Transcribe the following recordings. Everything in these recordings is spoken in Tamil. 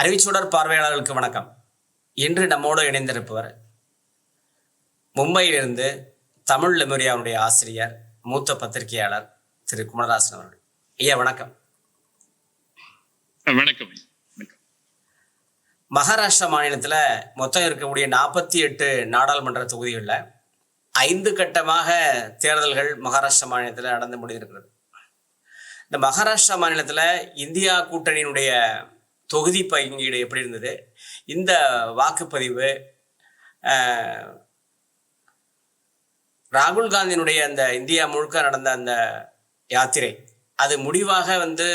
அறிவிச்சுடர் பார்வையாளர்களுக்கு வணக்கம். இன்று நம்மோடு இணைந்திருப்பவர் மும்பையிலிருந்து தமிழ் லெமோரியாவுடைய ஆசிரியர் மூத்த பத்திரிகையாளர் திரு. குமரதாசன் அவர்கள். ஐயா வணக்கம். வணக்கம் மகாராஷ்டிரா மாநிலத்தில் மொத்தம் இருக்கக்கூடிய நாற்பத்தி எட்டு நாடாளுமன்ற தொகுதிகளில் ஐந்து கட்டமாக தேர்தல்கள் மகாராஷ்டிரா மாநிலத்தில் நடந்து முடிந்திருக்கிறது. இந்த மகாராஷ்டிரா மாநிலத்தில் இந்தியா கூட்டணியினுடைய தொகுதி பங்கீடு எப்படி இருந்தது? இந்த வாக்குப்பதிவு ராகுல் காந்தியினுடைய அந்த இந்தியா முழுக்க நடந்த அந்த யாத்திரை அது முடிவாக வந்து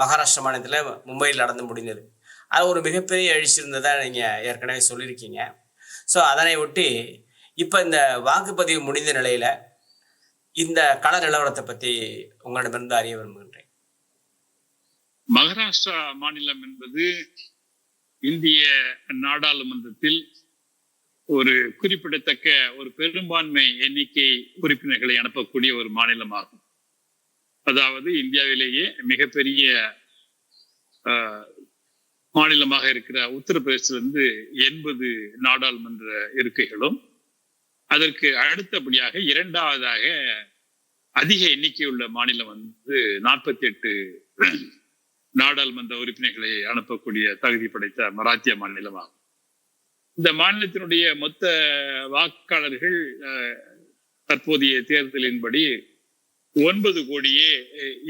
மகாராஷ்டிரா மாநிலத்தில் மும்பையில் நடந்து முடிந்தது. அது ஒரு மிகப்பெரிய எழுச்சி நீங்கள் ஏற்கனவே சொல்லியிருக்கீங்க. ஸோ அதனை ஒட்டி இப்போ இந்த வாக்குப்பதிவு முடிந்த நிலையில் இந்த கள நிலவரத்தை பற்றி உங்களிடமிருந்து அறிய விரும்புகின்றேன். மகாராஷ்டிரா மாநிலம் என்பது இந்திய நாடாளுமன்றத்தில் ஒரு குறிப்பிடத்தக்க ஒரு பெரும்பான்மை எண்ணிக்கை உறுப்பினர்களை அனுப்பக்கூடிய ஒரு மாநிலமாகும். அதாவது இந்தியாவிலேயே மிகப்பெரிய ஆஹ், மாநிலமாக இருக்கிற உத்தரப்பிரதேசிலிருந்து எண்பது நாடாளுமன்ற இருக்கைகளும் அதற்கு அடுத்தபடியாக இரண்டாவதாக அதிக எண்ணிக்கையுள்ள மாநிலம் வந்து நாற்பத்தி எட்டு நாடாளுமன்ற உறுப்பினர்களை அனுப்பக்கூடிய தகுதி படைத்த மராத்திய மாநிலமாகும். இந்த மாநிலத்தினுடைய மொத்த வாக்காளர்கள் தற்போதைய தேர்தலின்படி ஒன்பது கோடியே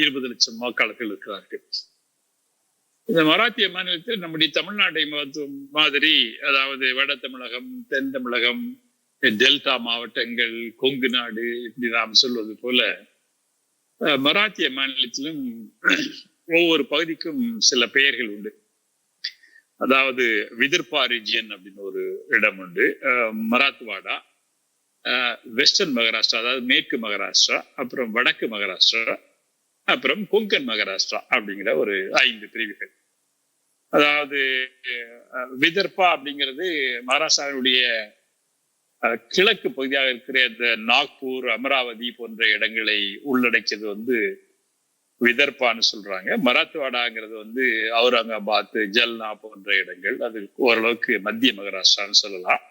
இருபது லட்சம் வாக்காளர்கள் இருக்கிறார்கள். இந்த மராத்திய மாநிலத்தில் நம்முடைய தமிழ்நாட்டை மாதிரி அதாவது வட தமிழகம் தென் தமிழகம் டெல்டா மாவட்டங்கள் கொங்கு நாடு இப்படி நாம் சொல்வது போல மராத்திய மாநிலத்திலும் ஒவ்வொரு பகுதிக்கும் சில பெயர்கள் உண்டு. அதாவது விதர்பா ரீஜியன் அப்படின்னு ஒரு இடம் உண்டு. மராத்வாடா அஹ், வெஸ்டர்ன் மகாராஷ்டிரா அதாவது மேற்கு மகாராஷ்டிரா அப்புறம் வடக்கு மகாராஷ்டிரா அப்புறம் கொங்கன் மகாராஷ்டிரா அப்படிங்கிற ஒரு ஐந்து பிரிவுகள். அதாவது விதர்பா அப்படிங்கிறது மகாராஷ்டிராவுடைய கிழக்கு பகுதியாக இருக்கிற இந்த நாக்பூர் அமராவதி போன்ற இடங்களை உள்ளடக்கியது வந்து விதர்பான்னு சொல்றாங்க. மராத்வாடாங்கிறது வந்து அவுரங்காபாத் ஜல்னா போன்ற இடங்கள். அது ஓரளவுக்கு மத்திய மகாராஷ்டிரான்னு சொல்லலாம்.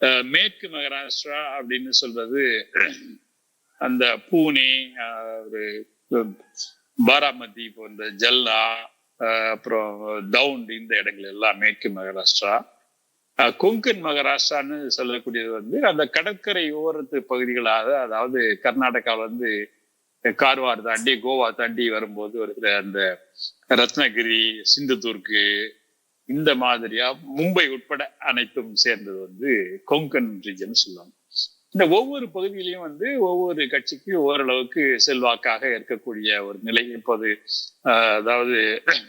அஹ், மேற்கு மகாராஷ்டிரா அப்படின்னு சொல்றது அந்த பூனே அஹ், ஒரு பாராமதி போன்ற ஜல்னா அப்புறம் தவுண்ட் இந்த இடங்கள் எல்லாம் மேற்கு மகாராஷ்டிரா. அஹ், கொங்கன் மகாராஷ்டிரான்னு சொல்லக்கூடியது வந்து அந்த கடற்கரை ஓரத்து பகுதிகளாக அதாவது கர்நாடகாவில் வந்து கார்வார் தாண்டி கோவா தாண்டி வரும்போது இருக்கிற அந்த ரத்னகிரி சிந்துதுர்க்கு இந்த மாதிரியா மும்பை உட்பட அனைத்தும் சேர்ந்தது வந்து கொங்கன் ரீஜன் சொல்லுவாங்க இந்த ஒவ்வொரு பகுதியிலையும் வந்து ஒவ்வொரு கட்சிக்கு ஓரளவுக்கு செல்வாக்காக இருக்கக்கூடிய ஒரு நிலை. இப்போது ஆஹ், அதாவது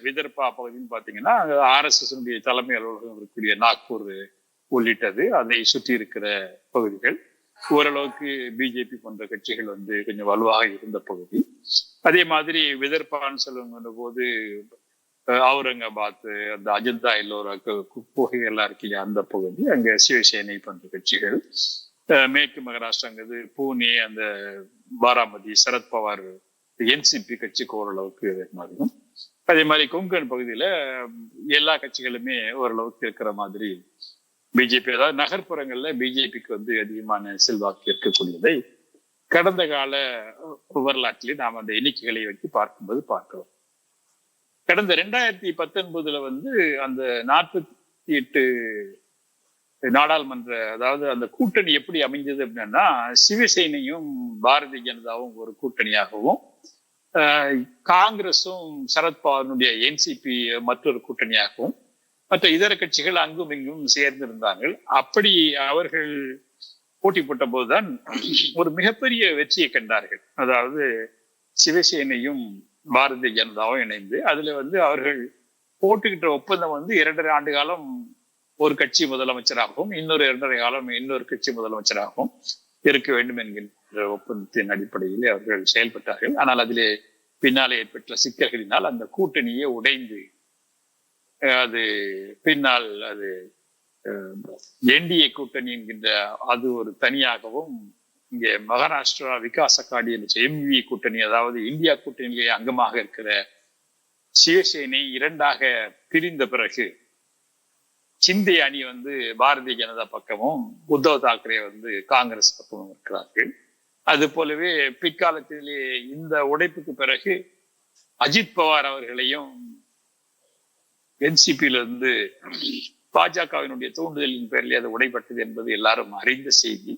விதர்பா பகுதின்னு பாத்தீங்கன்னா ஆர்எஸ்எஸ் தலைமை அலுவலகம் இருக்கக்கூடிய நாக்பூர் உள்ளிட்டது அதை சுற்றி இருக்கிற பகுதிகள். ஓரளவுக்கு பிஜேபி போன்ற கட்சிகள் வந்து கொஞ்சம் வலுவாக இருந்த பகுதி. அதே மாதிரி விதர்பான்னு சொல்லுங்கிற போது அவுரங்காபாத் அந்த அஜந்தா எல்லோரா குகைகள்லாம் இருக்கு இல்லையா அந்த பகுதி. அங்க சிவசேனை போன்ற கட்சிகள். அஹ், மேற்கு மகாராஷ்டிராங்கிறது பூனே அந்த பாராமதி சரத்பவார் என்சிபி கட்சிக்கு ஓரளவுக்கு மாதிரியும் அதே மாதிரி கொங்கன் பகுதியில எல்லா கட்சிகளுமே ஓரளவுக்கு இருக்கிற மாதிரி பிஜேபி அதாவது நகர்ப்புறங்கள்ல பிஜேபிக்கு வந்து அதிகமான செல்வாக்கு இருக்கக்கூடியதை கடந்த கால வரலாற்றிலே நாம் அந்த எண்ணிக்கைகளை வச்சு பார்க்கும்போது பார்க்கிறோம். கடந்த ரெண்டாயிரத்தி பத்தொன்பதுல வந்து அந்த நாற்பத்தி எட்டு நாடாளுமன்ற அதாவது அந்த கூட்டணி எப்படி அமைஞ்சது அப்படின்னா சிவசேனையும் பாரதிய ஜனதாவும் ஒரு கூட்டணியாகவும் ஆஹ், காங்கிரஸும் சரத்பவாருடைய என்சிபி மற்றொரு கூட்டணியாகவும் மற்ற இதர கட்சிகள் அங்கும் இங்கும் சேர்ந்திருந்தார்கள். அப்படி அவர்கள் போட்டி போட்ட போதுதான் ஒரு மிகப்பெரிய வெற்றியை கண்டார்கள். அதாவது சிவசேனையும் பாரதிய ஜனதாவும் இணைந்து அதுல வந்து அவர்கள் போட்டுக்கிட்ட ஒப்பந்தம் வந்து இரண்டரை ஆண்டு காலம் ஒரு கட்சி முதலமைச்சராகவும் இன்னொரு இரண்டரை காலம் இன்னொரு கட்சி முதலமைச்சராகவும் இருக்க வேண்டும் என்கின்ற ஒப்பந்தத்தின் அடிப்படையிலே அவர்கள் செயல்பட்டார்கள். ஆனால் அதிலே பின்னாலே ஏற்பட்ட சிக்கல்களினால் அந்த கூட்டணியே உடைந்து அது பின்னால் அது என்டிஏ கூட்டணி என்கின்ற அது ஒரு தனியாகவும் இங்கே மகாராஷ்டிரா விகாச காடி எம்வி கூட்டணி அதாவது இந்தியா கூட்டணியிலே அங்கமாக இருக்கிற சிவசேனை இரண்டாக பிரிந்த பிறகு சிந்தி அணி வந்து பாரதிய ஜனதா பக்கமும் உத்தவ் தாக்கரே வந்து காங்கிரஸ் பக்கமும் இருக்கிறார்கள். அது போலவே பிற்காலத்திலே இந்த உடைப்புக்கு பிறகு அஜித் பவார் அவர்களையும் என்சிபியில இருந்து பாஜகவினுடைய தூண்டுதலின் பேரில் அது உடைப்பட்டது என்பது எல்லாரும் அறிந்த செய்தி.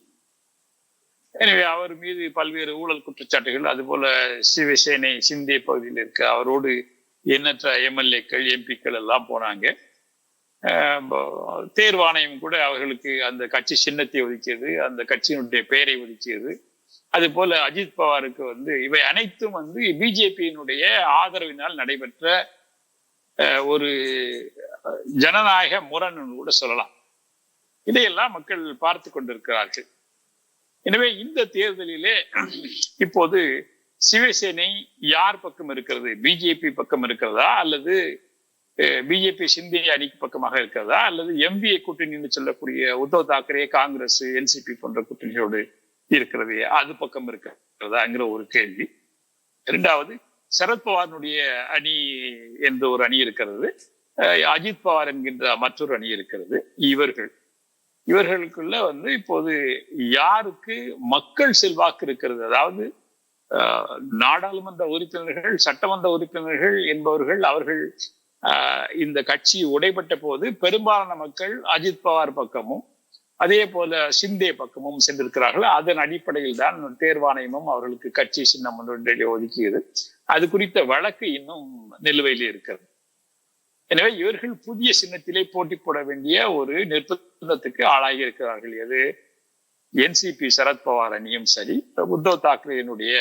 எனவே அவர் மீது பல்வேறு ஊழல் குற்றச்சாட்டுகள் அதுபோல சிவசேனை சிந்தே பகுதியில் இருக்க அவரோடு எண்ணற்ற எம்எல்ஏக்கள் எம்பிக்கள் எல்லாம் போனாங்க. தேர்வாணையம் கூட அவர்களுக்கு அந்த கட்சி சின்னத்தை ஒதுக்கியது அந்த கட்சியினுடைய பெயரை ஒதுக்கியது. அது போல அஜித் பவாருக்கு வந்து இவை அனைத்தும் வந்து பிஜேபியினுடைய ஆதரவினால் நடைபெற்ற ஒரு ஜனநாயக முரண் கூட சொல்லலாம். இதையெல்லாம் மக்கள் பார்த்து கொண்டிருக்கிறார்கள். எனவே இந்த தேர்தலிலே இப்போது சிவசேனை யார் பக்கம் இருக்கிறது? பிஜேபி பக்கம் இருக்கிறதா? அல்லது பிஜேபி சிந்திய அணிக்கு பக்கமாக இருக்கிறதா? அல்லது எம்பிஏ கூட்டணின்னு சொல்லக்கூடிய உத்தவ் தாக்கரே காங்கிரஸ் என்சிபி போன்ற கூட்டணியோடு இருக்கிறது அது பக்கம் இருக்கிறதாங்கிற ஒரு கேள்வி. இரண்டாவது சரத்பவாரினுடைய அணி என்ற ஒரு அணி இருக்கிறது. அஜித் பவார் என்கின்ற மற்றொரு அணி இருக்கிறது. இவர்கள். இவர்களுக்குள்ள வந்து இப்போது யாருக்கு மக்கள் செல்வாக்கு இருக்கிறது? அதாவது நாடாளுமன்ற உறுப்பினர்கள் சட்டமன்ற உறுப்பினர்கள் என்பவர்கள் அவர்கள் இந்த கட்சி உடைபட்ட போது பெரும்பாலான மக்கள் அஜித் பவார் பக்கமும் அதே போல சிந்தே பக்கமும் சென்றிருக்கிறார்கள். அதன் அடிப்படையில் தான் தேர்வாணையமும் அவர்களுக்கு கட்சி சின்னம் ஒன்றிலே ஒதுக்கியது. அது குறித்த வழக்கு இன்னும் நிலுவையில் இருக்கிறது. எனவே இவர்கள் புதிய சின்னத்திலே போட்டி போட வேண்டிய ஒரு நிர்பந்தத்துக்கு ஆளாகி இருக்கிறார்கள். எது? என்சிபி சரத்பவார் அணியும் சரி உத்தவ் தாக்கரேனுடைய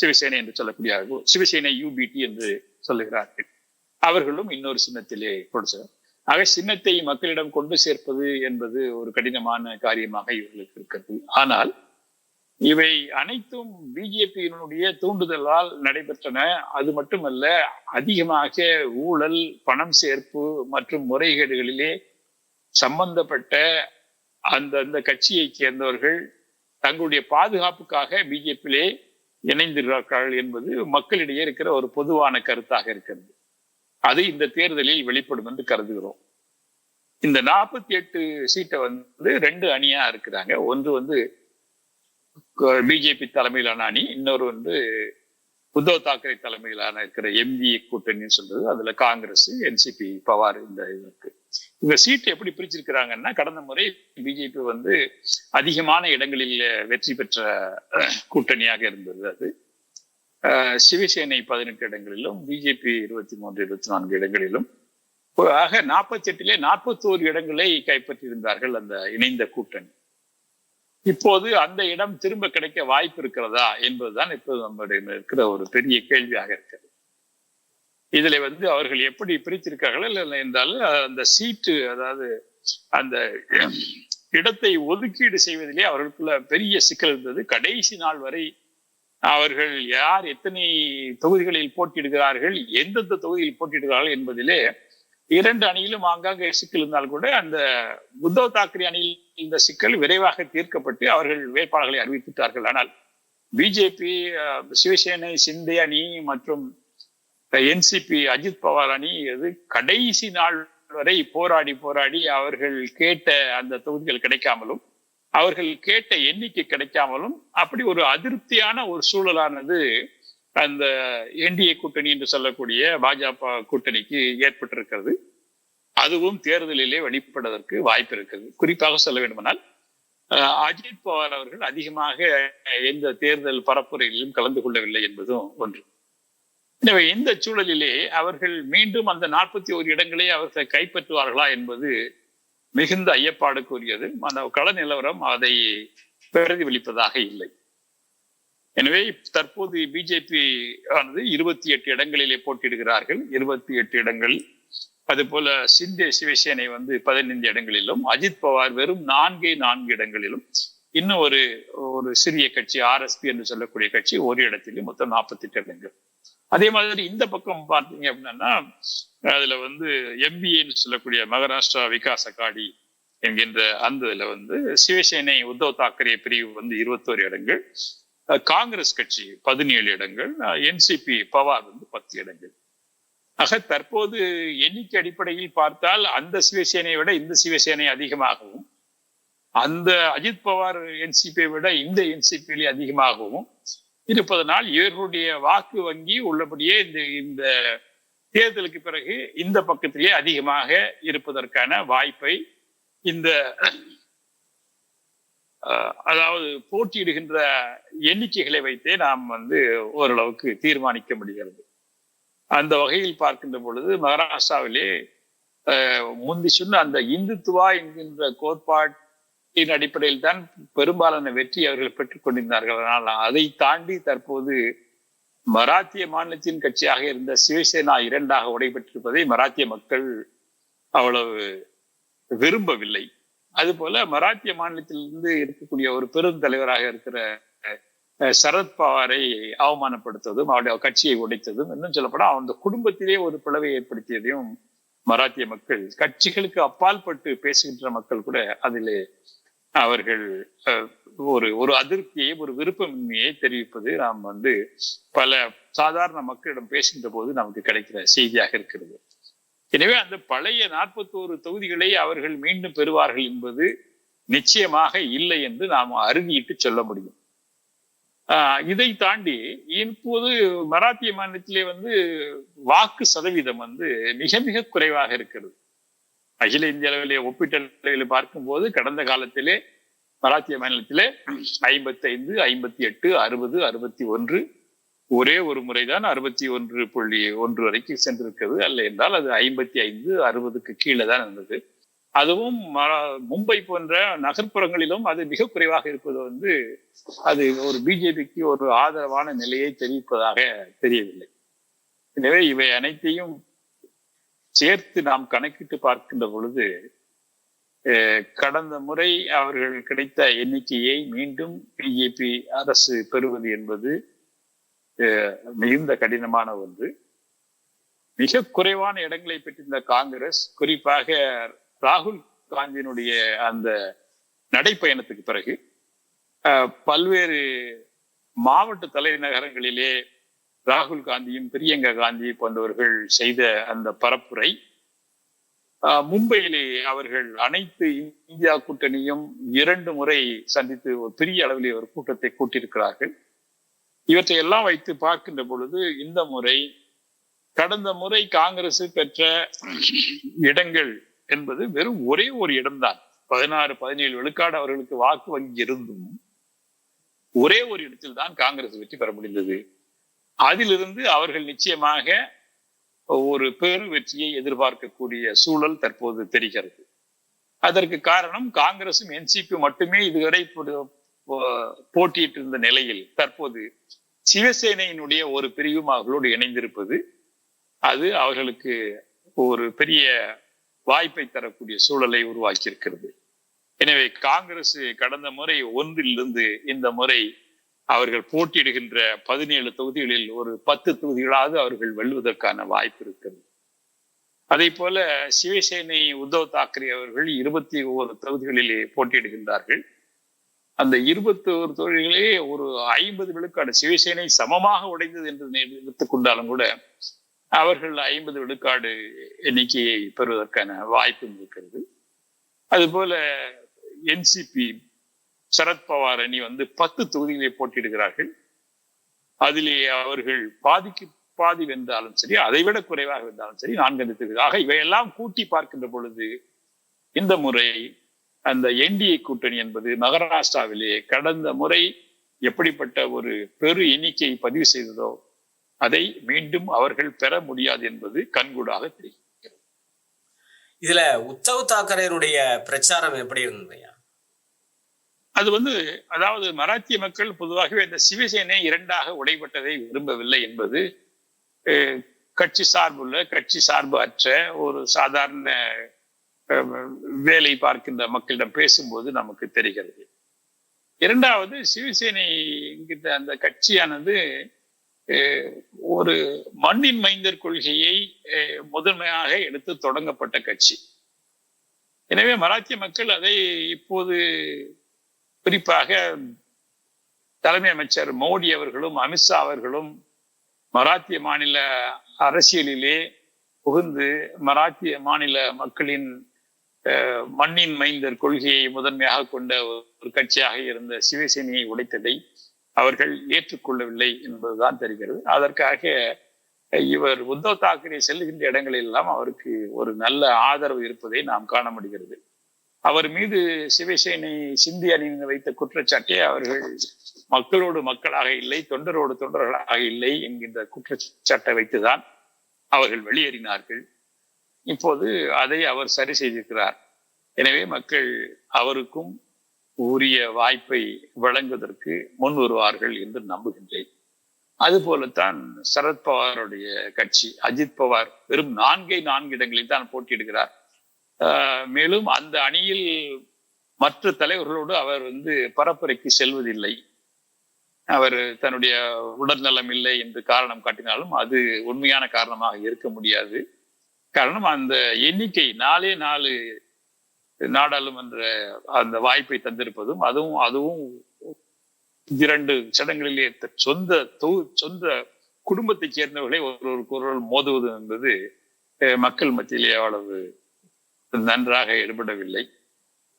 சிவசேனை என்று சொல்லக்கூடிய சிவசேனை யூபிடி என்று சொல்லுகிறார்கள். அவர்களும் இன்னொரு சின்னத்திலே கொடுத்தார் ஆக சின்னத்தை மக்களிடம் கொண்டு சேர்ப்பது என்பது ஒரு கடினமான காரியமாக இவர்களுக்கு இருக்கிறது. ஆனால் இவை அனைத்தும் பிஜேபியினுடைய தூண்டுதலால் நடைபெற்றன. அது மட்டுமல்ல அதிகமாக ஊழல் பணம் சேர்ப்பு மற்றும் முறைகேடுகளிலே சம்பந்தப்பட்ட அந்த அந்த கட்சியை சேர்ந்தவர்கள் தங்களுடைய பாதுகாப்புக்காக பிஜேபியிலே இணைந்திருக்கிறார்கள் என்பது மக்களிடையே இருக்கிற ஒரு பொதுவான கருத்தாக இருக்கிறது. அது இந்த தேர்தலில் வெளிப்படும் என்று கருதுகிறோம். இந்த நாற்பத்தி எட்டு சீட்டை வந்து ரெண்டு அணியா இருக்கிறாங்க. ஒன்று வந்து பிஜேபி தலைமையிலான அணி இன்னொரு வந்து உத்தவ் தாக்கரே தலைமையிலான இருக்கிற எம்ஜிஏ கூட்டணின்னு சொல்றது அதுல காங்கிரஸ் என்சிபி பவார் இந்த இருக்கு. இந்த சீட்டு எப்படி பிரிச்சிருக்கிறாங்கன்னா கடந்த முறை பிஜேபி வந்து அதிகமான இடங்களில் வெற்றி பெற்ற கூட்டணியாக இருந்தது அது. சிவசேனை பதினெட்டு இடங்களிலும் பிஜேபி இருபத்தி மூன்று இருபத்தி நான்கு இடங்களிலும். ஆக நாற்பத்தி எட்டிலே நாற்பத்தோரு இடங்களை கைப்பற்றியிருந்தார்கள் அந்த இணைந்த கூட்டணி. இப்போது அந்த இடம் திரும்ப கிடைக்க வாய்ப்பு இருக்கிறதா என்பதுதான் இப்போது நம்முடைய இருக்கிற ஒரு பெரிய கேள்வியாக இருக்கிறது. இதுல வந்து அவர்கள் எப்படி பிரித்திருக்கார்கள்? இல்லை என்றால் அந்த சீட்டு அதாவது அந்த இடத்தை ஒதுக்கீடு செய்வதிலே அவர்களுக்குள்ள பெரிய சிக்கல் இருந்தது. கடைசி நாள் வரை அவர்கள் யார் எத்தனை தொகுதிகளில் போட்டியிடுகிறார்கள் எந்தெந்த தொகுதியில் போட்டியிடுகிறார்கள் என்பதிலே இரண்டு அணியிலும் ஆங்காங்கே சிக்கல் இருந்தால் கூட அந்த உத்தவ் தாக்கரே அணியில் இந்த சிக்கல் விரைவாக தீர்க்கப்பட்டு அவர்கள் வேட்பாளர்களை அறிவித்துட்டார்கள் ஆனால் பிஜேபி சிவசேனை சிந்தே அணி மற்றும் என்சிபி அஜித் பவார் அணி இது கடைசி நாள் வரை போராடி போராடி அவர்கள் கேட்ட அந்த தொகுதிகள் கிடைக்காமலும் அவர்கள் கேட்ட எண்ணிக்கை கிடைக்காமலும் அப்படி ஒரு அதிருப்தியான ஒரு சூழலானது அந்த என்டிஏ கூட்டணி என்று சொல்லக்கூடிய பாஜக கூட்டணிக்கு ஏற்பட்டிருக்கிறது. அதுவும் தேர்தலிலே வெளிப்படுவதற்கு வாய்ப்பு இருக்கிறது குறிப்பாக சொல்ல வேண்டுமானால் அஜித் பவார் அவர்கள் அதிகமாக எந்த தேர்தல் பரப்புரையிலும் கலந்து கொள்ளவில்லை என்பதும் ஒன்று. எனவே இந்த சூழலிலே அவர்கள் மீண்டும் அந்த நாற்பத்தி ஒரு இடங்களை அவர்கள் கைப்பற்றுவார்களா என்பது மிகுந்த ஐயப்பாடுக்குரியது. அந்த கள நிலவரம் அதை பிரதிபலிப்பதாக இல்லை. எனவே தற்போது பிஜேபி ஆனது இருபத்தி எட்டு இடங்களிலே போட்டியிடுகிறார்கள். இருபத்தி எட்டு இடங்கள். அதுபோல சிந்திய சிவசேனை வந்து பதினைந்து இடங்களிலும் அஜித் பவார் வெறும் நான்கே நான்கு இடங்களிலும் இன்னும் ஒரு ஒரு சிறிய கட்சி ஆர்எஸ்பி என்று சொல்லக்கூடிய கட்சி ஒரு இடத்திலும் மொத்தம் நாற்பத்தி எட்டு இடங்கள். அதே மாதிரி இந்த பக்கம் பார்த்தீங்க அப்படின்னா அதுல வந்து எம்பிஏன்னு சொல்லக்கூடிய மகாராஷ்டிரா விகாஸ் அகாடி என்கின்ற அந்த இதுல வந்து சிவசேனை உத்தவ் தாக்கரே பிரிவு வந்து இருபத்தோரு இடங்கள். காங்கிரஸ் கட்சி பதினேழு இடங்கள் என்சிபி பவார் வந்து பத்து இடங்கள். ஆக தற்போது எண்ணிக்கை அடிப்படையில் பார்த்தால் அந்த சிவசேனையை விட இந்த சிவசேனை அதிகமாகவும் அந்த அஜித் பவார் என்சிபியை விட இந்த என்சிபியிலே அதிகமாகவும் இருப்பதனால் இவர்களுடைய வாக்கு வங்கி உள்ளபடியே இந்த இந்த தேர்தலுக்கு பிறகு இந்த பக்கத்திலேயே அதிகமாக இருப்பதற்கான வாய்ப்பை இந்த அதாவது போட்டியிடுகின்ற எண்ணிக்கைகளை வைத்தே நாம் வந்து ஓரளவுக்கு தீர்மானிக்க முடிகிறது. அந்த வகையில் பார்க்கின்ற பொழுது மகாராஷ்டிராவிலே அஹ், முந்தி சொன்ன அந்த இந்துத்துவா என்கின்ற கோட்பாட்டின் அடிப்படையில் தான் பெரும்பாலான வெற்றி அவர்கள் பெற்றுக் கொண்டிருந்தார்கள். ஆனால் அதை தாண்டி தற்போது மராத்திய மாநிலத்தின் கட்சியாக இருந்த சிவசேனா இரண்டாக உடைபெற்றிருப்பதை மராத்திய மக்கள் அவ்வளவு விரும்பவில்லை. அது போல மராத்திய மாநிலத்திலிருந்து இருக்கக்கூடிய ஒரு பெருந்தலைவராக இருக்கிற சரத்பவாரை அவமானப்படுத்துவதும் அவருடைய கட்சியை உடைத்ததும் இன்னும் சொல்லப்போனா அந்த குடும்பத்திலே ஒரு பிளவை ஏற்படுத்தியதையும் மராத்திய மக்கள் கட்சிகளுக்கு அப்பாற்பட்டு பேசுகின்ற மக்கள் கூட அதிலே அவர்கள் அஹ், ஒரு ஒரு அதிருப்தியை ஒரு விருப்பமின்மையை தெரிவிப்பது நாம் வந்து பல சாதாரண மக்களிடம் பேசுகின்ற போது நமக்கு கிடைக்கிற செய்தியாக இருக்கிறது. எனவே அந்த பழைய நாற்பத்தோரு தொகுதிகளை அவர்கள் மீண்டும் பெறுவார்கள் என்பது நிச்சயமாக இல்லை என்று நாம் அறுதியிட்டு சொல்ல முடியும். ஆஹ் இதை தாண்டி இப்போது மராத்திய மாநிலத்திலே வந்து வாக்கு சதவீதம் வந்து மிக மிக குறைவாக இருக்கிறது. அகில இந்திய அளவிலே ஒப்பீட்டு பார்க்கும்போது கடந்த காலத்திலே மராத்திய மாநிலத்திலே ஐம்பத்தி ஐந்து ஐம்பத்தி எட்டு அறுபது அறுபத்தி ஒன்று ஒரே ஒரு முறைதான் அறுபத்தி ஒன்று புள்ளி ஒன்று வரைக்கும் சென்றிருக்கிறது. அல்ல என்றால் அது ஐம்பத்தி ஐந்து அறுபதுக்கு கீழே தான் இருந்தது. அதுவும் ம- மும்பை போன்ற நகர்ப்புறங்களிலும் அது மிக குறைவாக இருப்பது வந்து அது ஒரு பிஜேபிக்கு ஒரு ஆதரவான நிலையை தெரிவிப்பதாக தெரியவில்லை. எனவே இவை அனைத்தையும் சேர்த்து நாம் கணக்கிட்டு பார்க்கின்ற பொழுது அஹ், கடந்த முறை அவர்கள் கிடைத்த எண்ணிக்கையை மீண்டும் பிஜேபி அரசு பெறுவது என்பது மிகுந்த கடினமான ஒன்று. மிக குறைவான இடங்களை பெற்றிருந்த காங்கிரஸ் குறிப்பாக ராகுல் காந்தியினுடைய அந்த நடைப்பயணத்துக்கு பிறகு பல்வேறு மாவட்ட தலைநகரங்களிலே ராகுல் காந்தியும் பிரியங்கா காந்தி போன்றவர்கள் செய்த அந்த பரப்புரை ஆஹ் மும்பையிலே அவர்கள் அனைத்து இந்தியா கூட்டணியும் இரண்டு முறை சந்தித்து ஒரு பெரிய அளவிலே ஒரு கூட்டத்தை கூட்டியிருக்கிறார்கள். இவற்றை எல்லாம் வைத்து பார்க்கின்ற பொழுது இந்த முறை கடந்த முறை காங்கிரஸ் பெற்ற இடங்கள் என்பது வெறும் ஒரே ஒரு இடம்தான். பதினாறு பதினேழு விழுக்காடு அவர்களுக்கு வாக்கு வங்கி இருந்தும் ஒரே ஒரு இடத்தில் தான் காங்கிரஸ் வெற்றி பெற முடிந்தது. அதிலிருந்து அவர்கள் நிச்சயமாக ஒரு பெரு வெற்றியை எதிர்பார்க்கக்கூடிய சூழல் தற்போது தெரிகிறது. அதற்கு காரணம் காங்கிரசும் என்சிபி மட்டுமே இதுவரை போட்டியிட்டு இருந்த நிலையில் தற்போது சிவசேனையினுடைய ஒரு பிரிவும் அவர்களோடு இணைந்திருப்பது அது அவர்களுக்கு ஒரு பெரிய வாய்ப்பை தரக்கூடிய சூழலை உருவாக்கி இருக்கிறது எனவே காங்கிரஸ் கடந்த முறை ஒன்றிலிருந்து இந்த முறை அவர்கள் போட்டியிடுகின்ற பதினேழு தொகுதிகளில் ஒரு பத்து தொகுதிகளாவது அவர்கள் வெல்வதற்கான வாய்ப்பு இருக்கிறது. அதே போல சிவசேனை உத்தவ் தாக்கரே அவர்கள் இருபத்தி ஒவ்வொரு தொகுதிகளிலே போட்டியிடுகின்றார்கள். அந்த இருபத்தி ஒரு தொழில்களே ஒரு ஐம்பது விழுக்காடு சிவசேனை சமமாக உடைந்தது என்று எடுத்துக் கொண்டாலும் கூட அவர்கள் ஐம்பது விழுக்காடு எண்ணிக்கையை பெறுவதற்கான வாய்ப்பும் இருக்கிறது. அதுபோல என்சிபி சரத்பவார் அணி வந்து பத்து தொகுதிகளை போட்டியிடுகிறார்கள். அதிலே அவர்கள் பாதிக்கு பாதி வென்றாலும் சரி அதை விட குறைவாக வென்றாலும் சரி நான்கு தொகுதி ஆக இவையெல்லாம் கூட்டி பார்க்கின்ற பொழுது இந்த முறை அந்த என்டிஏ கூட்டணி என்பது மகாராஷ்டிராவிலே கடந்த முறை எப்படிப்பட்ட ஒரு பெரு எண்ணிக்கையை பதிவு செய்ததோ அதை மீண்டும் அவர்கள் பெற முடியாது என்பது கண்கூடாக தெரியும் இதுல உத்தவ் தாக்கரேனுடைய பிரச்சாரம் எப்படி இருந்ததுயா அது வந்து அதாவது மராத்திய மக்கள் பொதுவாகவே இந்த சிவசேனை இரண்டாக உடைபட்டதை விரும்பவில்லை என்பது கட்சி சார்புள்ள கட்சி சார்பு அற்ற ஒரு சாதாரண வேலை பார்க்கின்ற மக்களிடம் பேசும்போது நமக்கு தெரிகிறது. இரண்டாவது சிவசேனை அந்த கட்சியானது ஒரு மண்ணின் மைந்தர் கொள்கையை முதன்மையாக எடுத்து தொடங்கப்பட்ட கட்சி. எனவே மராத்திய மக்கள் அதை இப்போது குறிப்பாக தலைமை அமைச்சர் மோடி அவர்களும் அமித்ஷா அவர்களும் மராத்திய மாநில அரசியலிலே புகுந்து மராத்திய மாநில மக்களின் மண்ணின் மைந்தர் கொள்கையை முதன்மையாக கொண்ட ஒரு கட்சியாக இருந்த சிவசேனையை உடைத்ததை அவர்கள் ஏற்றுக்கொள்ளவில்லை என்பதுதான் தெரிகிறது. அதற்காக இவர் உத்தவ் தாக்கரே செல்லுகின்ற இடங்களில் எல்லாம் அவருக்கு ஒரு நல்ல ஆதரவு இருப்பதை நாம் காண முடிகிறது. அவர் மீது சிவசேனை சிந்தி அணியினர் வைத்த குற்றச்சாட்டை அவர்கள் மக்களோடு மக்களாக இல்லை தொண்டரோடு தொண்டர்களாக இல்லை என்கின்ற குற்றச்சாட்டை வைத்துதான் அவர்கள் வெளியேறினார்கள். இப்போது அதை அவர் சரி செய்திருக்கிறார். எனவே மக்கள் அவருக்கும் உரிய வாய்ப்பை வழங்குவதற்கு முன் வருவார்கள் என்று நம்புகின்றேன். அதுபோலத்தான் சரத்பவாருடைய கட்சி அஜித் பவார் வெறும் நான்கை நான்கு இடங்களில் தான் போட்டியிடுகிறார். ஆஹ் மேலும் அந்த அணியில் மற்ற தலைவர்களோடு அவர் வந்து பரப்புரைக்கு செல்வதில்லை. அவர் தன்னுடைய உடல்நலம் இல்லை என்று காரணம் காட்டினாலும் அது உண்மையான காரணமாக இருக்க முடியாது. காரணம் அந்த எண்ணிக்கை நாலே நாலு நாடாளுமன்ற அந்த வாய்ப்பை தந்திருப்பதும் அதுவும் அதுவும் இரண்டு சடங்களிலே சொந்த தொகு சொந்த குடும்பத்தைச் சேர்ந்தவர்களை ஒரு குரல் மோதுவது என்பது அஹ், மக்கள் மத்தியிலே அவ்வளவு நன்றாக எடுபடவில்லை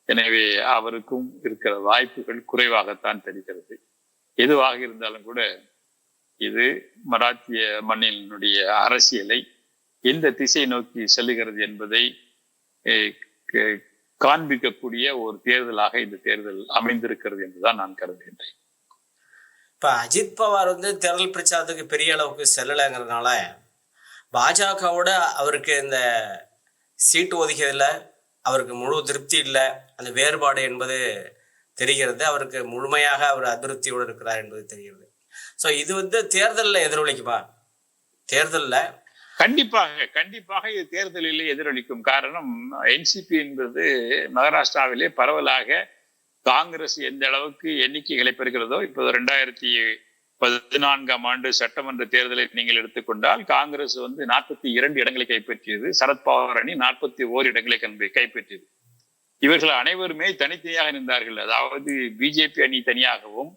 எனவே அவருக்கும் இருக்கிற வாய்ப்புகள் குறைவாகத்தான் தெரிகிறது. எதுவாக இருந்தாலும் கூட இது மராத்திய மண்ணினுடைய அரசியலை எந்த திசை நோக்கி செல்லுகிறது என்பதை காண்பிக்கக்கூடிய ஒரு தேர்தலாக இந்த தேர்தல் அமைந்திருக்கிறது என்றுதான் நான் கருதுகின்றேன். இப்ப அஜித் பவார் வந்து தேர்தல் பிரச்சாரத்துக்கு பெரிய அளவுக்கு செல்லலைங்கிறதுனால பாஜகவோட அவருக்கு இந்த சீட்டு ஒதுக்கியதில் அவருக்கு முழு திருப்தி இல்லை அந்த வேறுபாடு என்பது தெரிகிறது. அவருக்கு முழுமையாக அவர் அதிருப்தியோடு இருக்கிறார் என்பது தெரிகிறது. ஸோ இது வந்து தேர்தலில் எதிரொலிக்குமா? தேர்தலில். கண்டிப்பாக கண்டிப்பாக இது தேர்தலிலே எதிரொலிக்கும் காரணம் என்சிபி என்பது மகாராஷ்டிராவிலே பரவலாக காங்கிரஸ் எந்த அளவுக்கு எண்ணிக்கைகளை பெறுகிறதோ இப்போது ரெண்டாயிரத்தி பதினான்காம் ஆண்டு சட்டமன்ற தேர்தலை நீங்கள் எடுத்துக்கொண்டால் காங்கிரஸ் வந்து நாற்பத்தி இரண்டு இடங்களை கைப்பற்றியது சரத்பவார் அணி நாற்பத்தி ஓர் இடங்களை கண்டு கைப்பற்றியது. இவர்கள் அனைவருமே தனித்தனியாக நின்றார்கள். அதாவது பிஜேபி அணி தனியாகவும்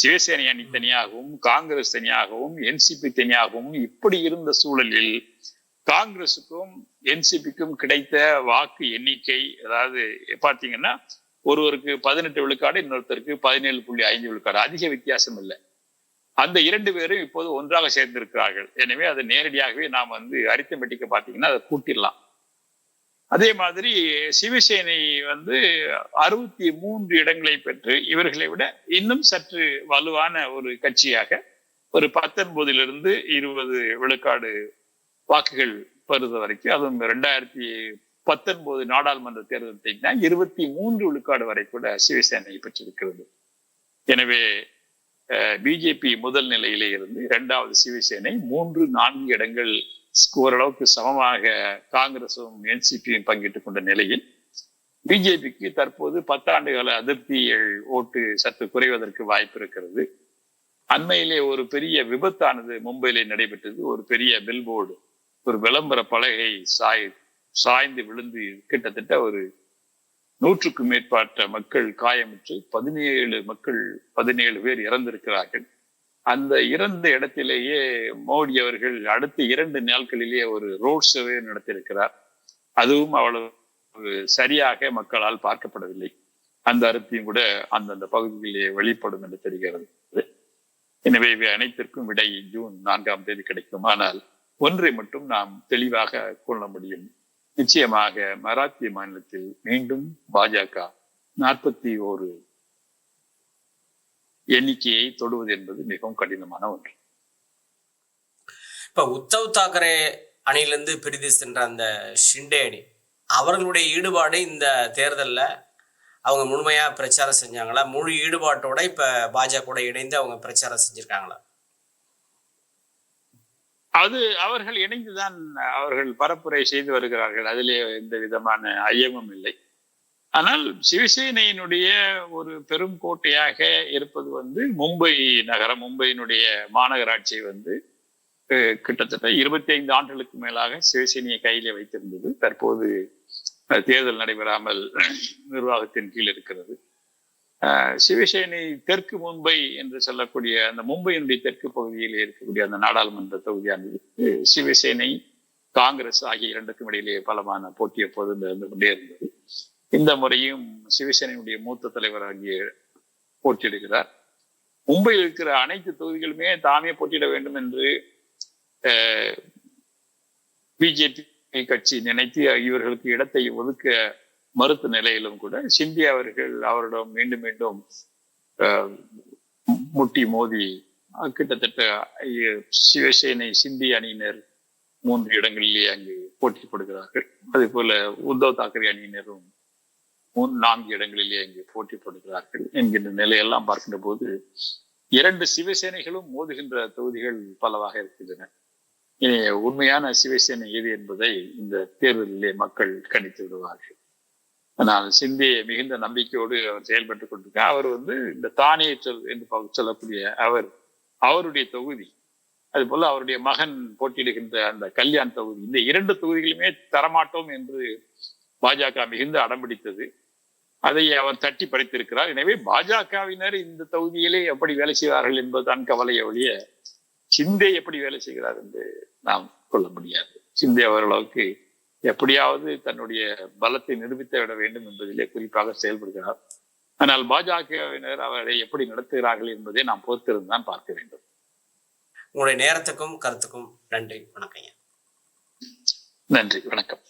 சிவசேனை அணி தனியாகவும் காங்கிரஸ் தனியாகவும் என்சிபி தனியாகவும் இப்படி இருந்த சூழலில் காங்கிரசுக்கும் என்சிபிக்கும் கிடைத்த வாக்கு எண்ணிக்கை அதாவது பாத்தீங்கன்னா ஒருவருக்கு பதினெட்டு விழுக்காடு இன்னொருத்தருக்கு பதினேழு புள்ளி ஐந்து விழுக்காடு. அதிக வித்தியாசம் இல்லை. அந்த இரண்டு பேரும் இப்போது ஒன்றாக சேர்ந்திருக்கிறார்கள். எனவே அதை நேரடியாகவே நாம் வந்து அரித்தமெட்டிக்க பார்த்தீங்கன்னா அதை கூட்டிடலாம். அதே மாதிரி சிவசேனை வந்து அறுபத்தி மூன்று இடங்களை பெற்று இவர்களை விட இன்னும் சற்று வலுவான ஒரு கட்சியாக ஒரு பத்தொன்பதிலிருந்து இருபது விழுக்காடு வாக்குகள் பெறுத வரைக்கும் அதுவும் ரெண்டாயிரத்தி பத்தொன்பது நாடாளுமன்ற தேர்தல் எடுத்தீங்கன்னா இருபத்தி மூன்று விழுக்காடு வரை கூட சிவசேனை பெற்றிருக்கிறது. எனவே பிஜேபி முதல் நிலையிலே இருந்து இரண்டாவது சிவசேனை மூன்று நான்கு இடங்கள் ஓரளவுக்கு சமமாக காங்கிரசும் என்சிபியும் பங்கிட்டுக் கொண்ட நிலையில் பிஜேபிக்கு தற்போது பத்தாண்டு கால அதிருப்திகள் ஓட்டு சற்று குறைவதற்கு வாய்ப்பு இருக்கிறது. அண்மையிலே ஒரு பெரிய விபத்தானது மும்பையிலே நடைபெற்றது. ஒரு பெரிய பில்போர்டு ஒரு விளம்பர பலகை சாய் சாய்ந்து விழுந்து கிட்டத்தட்ட ஒரு நூற்றுக்கும் மேற்பட்ட மக்கள் காயமுற்று பதினேழு மக்கள் பதினேழு பேர் இறந்திருக்கிறார்கள். அந்த இறந்த இடத்திலேயே மோடி அவர்கள் அடுத்த இரண்டு நாட்களிலேயே ஒரு ரோட் ஷோவே நடத்தியிருக்கிறார். அதுவும் அவ்வளவு சரியாக மக்களால் பார்க்கப்படவில்லை. அந்த அறுத்தியும் கூட அந்தந்த பகுதிகளிலே வெளிப்படும் என்று தெரிகிறது. எனவே இவை அனைத்திற்கும் விடை ஜூன் நான்காம் தேதி கிடைக்கும். ஆனால் ஒன்றை மட்டும் நாம் தெளிவாக கொள்ள முடியும். நிச்சயமாக மராத்திய மாநிலத்தில் மீண்டும் பாஜக நாற்பத்தி ஒரு எண்ணிக்கையை தொடுவது என்பது மிகவும் கடினமான ஒன்று. இப்ப உத்தவ் தாக்கரே அணியிலிருந்து பிரிந்து சென்ற அந்த ஷிண்டே அணி அவர்களுடைய ஈடுபாடு இந்த தேர்தலில் அவங்க முழுமையா பிரச்சாரம் செஞ்சாங்களா? முழு ஈடுபாட்டோட இப்ப பாஜக கூட இணைந்து அவங்க பிரச்சாரம் செஞ்சிருக்காங்களா? அது அவர்கள் இணைந்துதான் அவர்கள் பரப்புரை செய்து வருகிறார்கள். அதிலே எந்த விதமான ஐயமும் இல்லை. ஆனால் சிவசேனையினுடைய ஒரு பெரும் கோட்டையாக இருப்பது வந்து மும்பை நகரம் மும்பையினுடைய மாநகராட்சி வந்து கிட்டத்தட்ட இருபத்தி ஐந்து ஆண்டுகளுக்கு மேலாக சிவசேனையை கையிலே வைத்திருந்தது. தற்போது தேர்தல் நடைபெறாமல் நிர்வாகத்தின் கீழ் இருக்கிறது. ஆஹ் சிவசேனை தெற்கு மும்பை என்று சொல்லக்கூடிய அந்த மும்பையினுடைய தெற்கு பகுதியில் இருக்கக்கூடிய அந்த நாடாளுமன்ற தொகுதியானது சிவசேனை காங்கிரஸ் ஆகிய இரண்டுக்கும் இடையிலே பலமான போட்டி எப்போதும் இருந்து கொண்டே இருந்தது. இந்த முறையும் சிவசேனையுடைய மூத்த தலைவர் போட்டியிடுகிறார் மும்பையில் இருக்கிற அனைத்து தொகுதிகளுமே தாமே போட்டியிட வேண்டும் என்று பிஜேபி கட்சி நினைத்து இவர்களுக்கு இடத்தை ஒதுக்க மறுத்த நிலையிலும் கூட சிந்தி அவர்கள் அவரிடம் மீண்டும் மீண்டும் முட்டி மோதி கிட்டத்தட்ட சிவசேனை சிந்தி அணியினர் மூன்று இடங்களிலே அங்கு போட்டி போடுகிறார்கள் அதே போல உத்தவ் தாக்கரே அணியினரும் மூன்று நான்கு இடங்களிலே இங்கே போட்டி போடுகிறார்கள் என்கின்ற நிலையெல்லாம் பார்க்கின்ற போது இரண்டு சிவசேனைகளும் மோதுகின்ற தொகுதிகள் பலவாக இருக்கின்றன. இனி உண்மையான சிவசேனை எது என்பதை இந்த தேர்தலிலே மக்கள் கணித்து விடுவார்கள். ஆனால் சிந்திய மிகுந்த நம்பிக்கையோடு அவர் செயல்பட்டுக் கொண்டிருக்கார் அவர் வந்து இந்த தானியற்றல் என்று சொல்லக்கூடிய அவர் அவருடைய தொகுதி அது போல அவருடைய மகன் போட்டியிடுகின்ற அந்த கல்யாண் தொகுதி இந்த இரண்டு தொகுதிகளுமே தரமாட்டோம் என்று பாஜக மிகுந்த அடம்பிடித்தது அதை அவர் தட்டி படைத்திருக்கிறார். எனவே பாஜகவினர் இந்த தொகுதியிலே எப்படி வேலை செய்வார்கள் என்பதுதான் கவலையை ஒழிய சிந்தே எப்படி வேலை செய்கிறார் என்று நாம் கொள்ள முடியாது. சிந்தே அவர்களுக்கு எப்படியாவது தன்னுடைய பலத்தை நிரூபித்து விட வேண்டும் என்பதிலே குறிப்பாக செயல்படுகிறார். ஆனால் பாஜகவினர் அவரை எப்படி நடத்துகிறார்கள் என்பதை நாம் பொறுத்திருந்து தான் பார்க்க வேண்டும். உங்களுடைய நேரத்துக்கும் கருத்துக்கும் நன்றி வணக்கம் நன்றி வணக்கம்.